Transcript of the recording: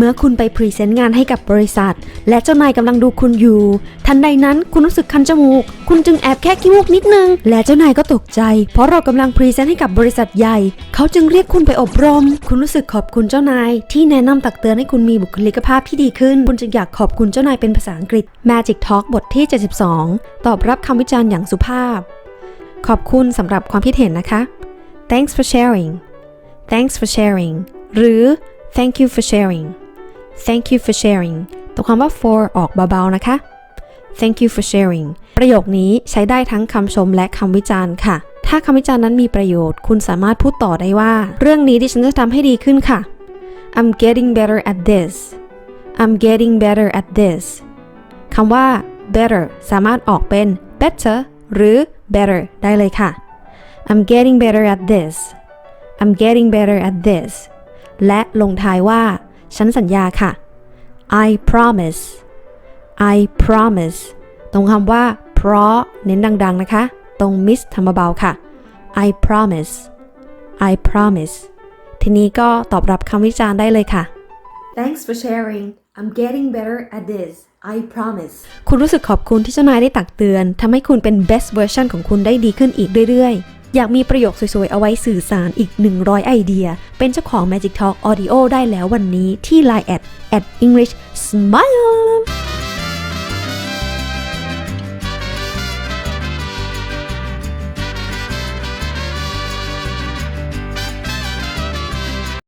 เมื่อคุณไปพรีเซนต์งานให้กับบริษัท และเจ้านายกำลังดูคุณอยู่ ทันใดนั้นคุณรู้สึกคันจมูก คุณจึงแอบแค่ขี้มูกนิดนึง และเจ้านายก็ตกใจ เพราะเรากำลังพรีเซนต์ให้กับบริษัทใหญ่ เขาจึงเรียกคุณไปอบรม คุณรู้สึกขอบคุณเจ้านาย ที่แนะนำตักเตือนให้คุณมีบุคลิกภาพที่ดีขึ้น คุณจึงอยากขอบคุณเจ้านายเป็นภาษาอังกฤษ Magic Talk บทที่ 72 ตอบรับคำวิจารณ์อย่างสุภาพ ขอบคุณสำหรับความคิดเห็นนะคะ Thanks for sharing Thanks for sharing หรือ Thank you for sharing Thank you for sharing ตัวคำว่า for ออกเบาๆนะคะ Thank you for sharing ประโยคนี้ใช้ได้ทั้งคำชมและคำวิจารณ์ค่ะ ถ้าคำวิจารณ์นั้นมีประโยชน์ คุณสามารถพูดต่อได้ว่า เรื่องนี้ดิฉันจะทำให้ดีขึ้นค่ะ I'm getting better at this I'm getting better at this คำว่า better สามารถออกเป็น better หรือ better ได้เลยค่ะ I'm getting better at this I'm getting better at this และลงท้ายว่า ฉันสัญญาค่ะ I promise I promise ตรงคำว่า เพราะเน้นดัง ๆ นะคะ ตรง miss ทำเบาๆค่ะ I promise I promise ทีนี้ก็ตอบรับคำวิจารณ์ได้เลยค่ะ Thanks for sharing I'm getting better at this I promise คุณรู้สึกขอบคุณที่เจ้านายได้ตักเตือนทำให้คุณเป็น best version ของคุณได้ดีขึ้นอีกเรื่อยๆ อยากมีประโยคสวย ๆ เอาไว้สื่อสารอีก 100 ไอเดีย เป็นเจ้าของ Magic Talk Audio ได้แล้ววันนี้ที่ Line at at English Smile